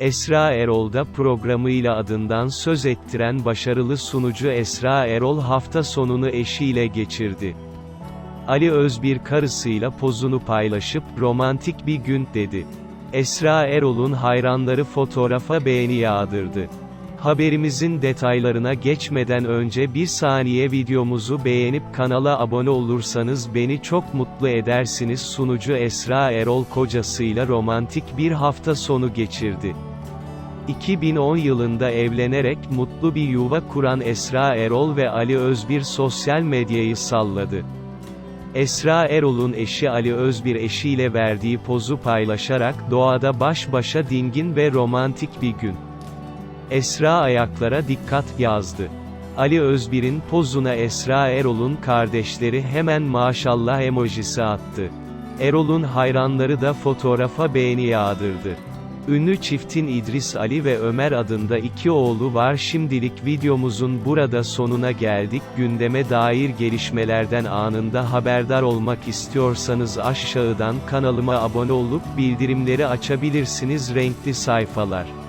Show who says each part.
Speaker 1: Esra Erol'da programıyla adından söz ettiren başarılı sunucu Esra Erol hafta sonunu eşiyle geçirdi. Ali Özbir karısıyla pozunu paylaşıp romantik bir gün dedi. Esra Erol'un hayranları fotoğrafa beğeni yağdırdı. Haberimizin detaylarına geçmeden önce bir saniye videomuzu beğenip kanala abone olursanız beni çok mutlu edersiniz. Sunucu Esra Erol kocasıyla romantik bir hafta sonu geçirdi. 2010 yılında evlenerek mutlu bir yuva kuran Esra Erol ve Ali Özbir sosyal medyayı salladı. Esra Erol'un eşi Ali Özbir eşiyle verdiği pozu paylaşarak doğada baş başa dingin ve romantik bir gün. Esra ayaklara dikkat yazdı. Ali Özbir'in pozuna Esra Erol'un kardeşleri hemen maşallah emojisi attı. Erol'un hayranları da fotoğrafa beğeni yağdırdı. Ünlü çiftin İdris Ali ve Ömer adında iki oğlu var. Şimdilik videomuzun burada sonuna geldik. Gündeme dair gelişmelerden anında haberdar olmak istiyorsanız aşağıdan kanalıma abone olup bildirimleri açabilirsiniz. Renkli sayfalar.